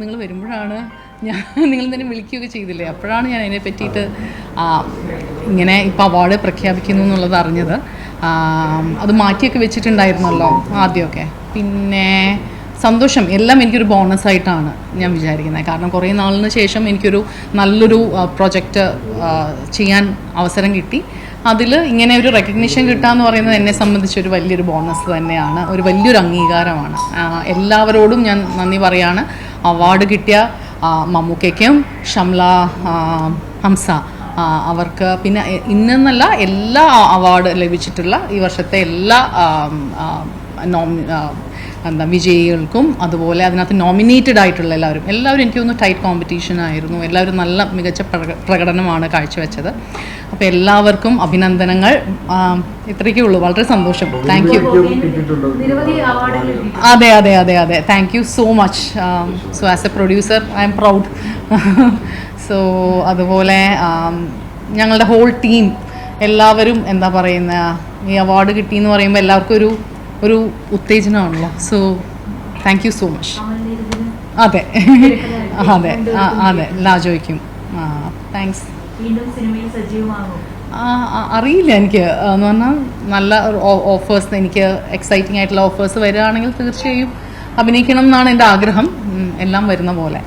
നിങ്ങൾ വരുമ്പോഴാണ് ഞാൻ നിങ്ങൾ തന്നെ വിളിക്കുകയൊക്കെ ചെയ്തില്ലേ? അപ്പോഴാണ് ഞാൻ അതിനെ പറ്റിയിട്ട് ഇങ്ങനെ ഇപ്പോൾ അവാർഡ് പ്രഖ്യാപിക്കുന്നു എന്നുള്ളത് അറിഞ്ഞത്. അത് മാറ്റിയൊക്കെ വെച്ചിട്ടുണ്ടായിരുന്നല്ലോ ആദ്യമൊക്കെ. പിന്നെ സന്തോഷം എല്ലാം എനിക്കൊരു ബോണസ് ആയിട്ടാണ് ഞാൻ വിചാരിക്കുന്നത്. കാരണം കുറേ നാളിന് ശേഷം എനിക്കൊരു നല്ലൊരു പ്രൊജക്റ്റ് ചെയ്യാൻ അവസരം കിട്ടി. അതിൽ ഇങ്ങനെ ഒരു റെക്കഗ്നിഷൻ കിട്ടുക പറയുന്നത് എന്നെ സംബന്ധിച്ചൊരു വലിയൊരു ബോണസ് തന്നെയാണ്. ഒരു വലിയൊരു അംഗീകാരമാണ്. എല്ലാവരോടും ഞാൻ നന്ദി പറയാണ്. അവാർഡ് കിട്ടിയ മമ്മൂക്കയ്ക്കും ഷംല ഹംസ. അവർക്ക് പിന്നെ ഇന്നെന്നല്ല എല്ലാ അവാർഡ് ലഭിച്ചിട്ടുള്ള ഈ വർഷത്തെ എല്ലാ നോമി എന്താ വിജയികൾക്കും അതുപോലെ അതിനകത്ത് നോമിനേറ്റഡ് ആയിട്ടുള്ള എല്ലാവരും. എല്ലാവരും എനിക്ക് തോന്നുന്നു ടൈറ്റ് കോമ്പറ്റീഷൻ ആയിരുന്നു. എല്ലാവരും നല്ല മികച്ച പ്രക- പ്രകടനമാണ് കാഴ്ചവെച്ചത്. അപ്പോൾ എല്ലാവർക്കും അഭിനന്ദനങ്ങൾ. ഇത്രയ്ക്കേ ഉള്ളൂ. വളരെ സന്തോഷം. താങ്ക് യു അതെ അതെ അതെ അതെ. Thank you so much so as a producer I am proud so അതുപോലെ ഞങ്ങളുടെ ഹോൾ ടീം എല്ലാവരും എന്താ പറയുന്ന ഈ അവാർഡ് കിട്ടിയെന്ന് പറയുമ്പോൾ എല്ലാവർക്കും ഒരു ഒരു ഉത്തേജനമാണല്ലോ so thank you so much അതെ. അതെ. അതെ. ലാജോയ്ക്കും ആ താങ്ക്സ് അറിയില്ല എനിക്ക്. എന്ന് പറഞ്ഞാൽ നല്ല ഓഫേഴ്സ് എനിക്ക് എക്സൈറ്റിംഗ് ആയിട്ടുള്ള ഓഫേഴ്സ് വരികയാണെങ്കിൽ തീർച്ചയായും അഭിനയിക്കണം എന്നാണ് എന്റെ ആഗ്രഹം. എല്ലാം വരുന്ന പോലെ.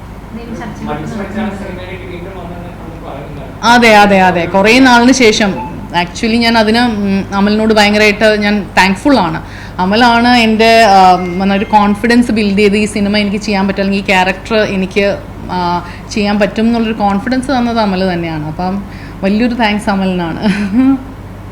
അതെ അതെ അതെ. കുറേ നാളിന് ശേഷം ആക്ച്വലി ഞാൻ അതിന് അമലിനോട് ഭയങ്കരമായിട്ട് ഞാൻ താങ്ക്ഫുൾ ആണ്. അമലാണ് എന്റെ ഒരു കോൺഫിഡൻസ് ബിൽഡ് ചെയ്ത് ഈ സിനിമ എനിക്ക് ചെയ്യാൻ പറ്റും അല്ലെങ്കിൽ ഈ ക്യാരക്ടർ എനിക്ക് ചെയ്യാൻ പറ്റും എന്നുള്ളൊരു കോൺഫിഡൻസ് തന്നത് അമൽ തന്നെയാണ്. അപ്പം വലിയൊരു താങ്ക്സ് അമലിനാണ്.